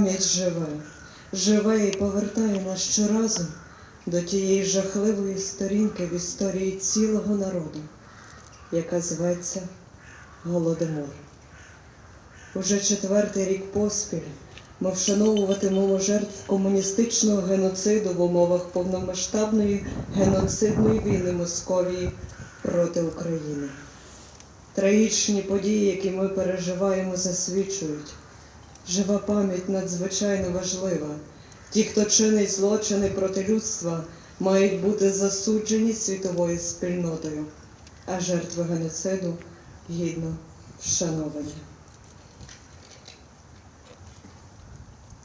Пам'ять живе, живе і повертає нас щоразу до тієї жахливої сторінки в історії цілого народу, яка зветься Голодомор. Уже четвертий рік поспіль ми вшановуватимемо жертв комуністичного геноциду в умовах повномасштабної геноцидної війни Московії проти України. Трагічні події, які ми переживаємо, засвідчують. Жива пам'ять надзвичайно важлива. Ті, хто чинить злочини проти людства, мають бути засуджені світовою спільнотою, а жертви геноциду гідно вшановані.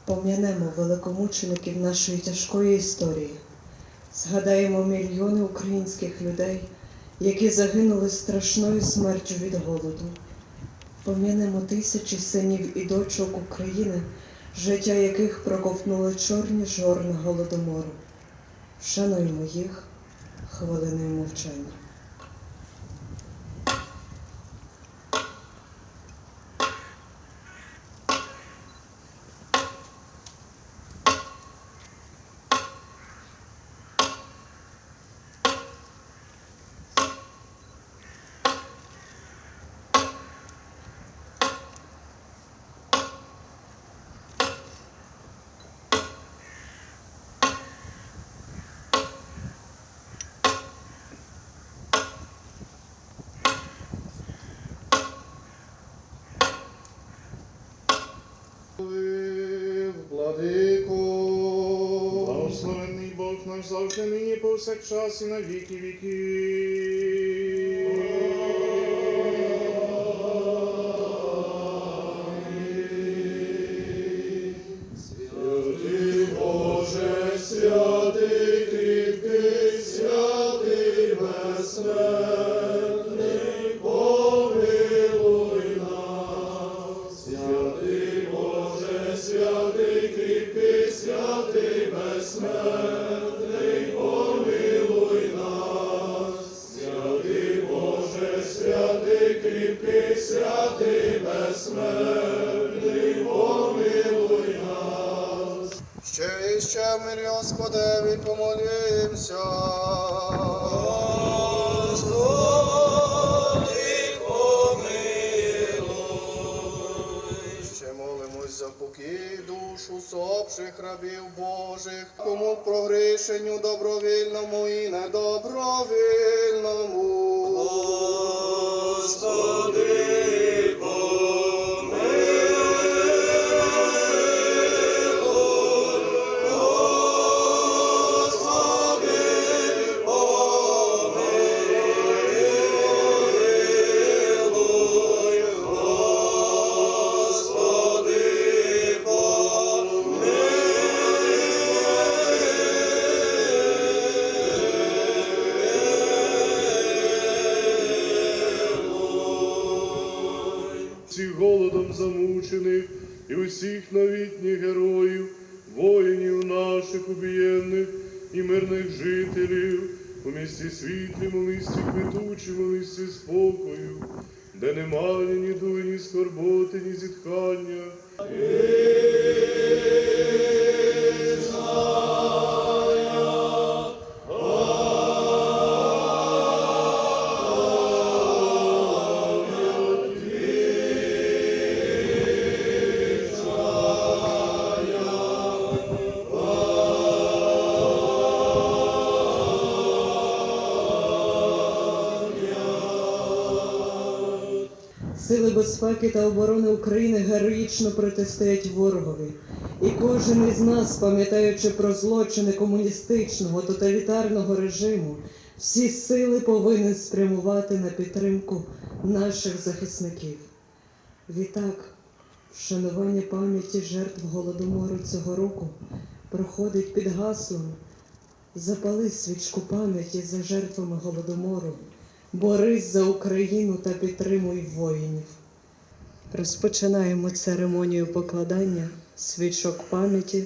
Пом'янемо великомучеників нашої тяжкої історії, згадаємо мільйони українських людей, які загинули страшною смертю від голоду. Пом'янемо тисячі синів і дочок України, життя яких проковтнули чорні жорна голодомору. Вшануємо їх хвилиною мовчання. Наш завжди нині повсякчас і на віки віки. святий Боже, святий кріпкий, святий безсмертний, і ще мир Господеві помолімся. Господи, помилуй. Ще молимось за покій душ усопших рабів Божих, кому прогрішенню добровільному і недобровільному. Господи, всіх голодом замучених і усіх новітніх героїв, воїнів наших убієнних і мирних жителів, у місті світлім, у місті квітучим, у місті спокою, де немає ні дуї, ні скорботи, ні зітхання. Безпеки та оборони України героїчно протистоять ворогові. І кожен із нас, пам'ятаючи про злочини комуністичного тоталітарного режиму, всі сили повинен спрямувати на підтримку наших захисників. Відтак, вшанування пам'яті жертв голодомору цього року проходить під гаслом Запали свічку пам'яті за жертвами голодомору. Борись за Україну та підтримуй воїнів. Розпочинаємо церемонію покладання свічок пам'яті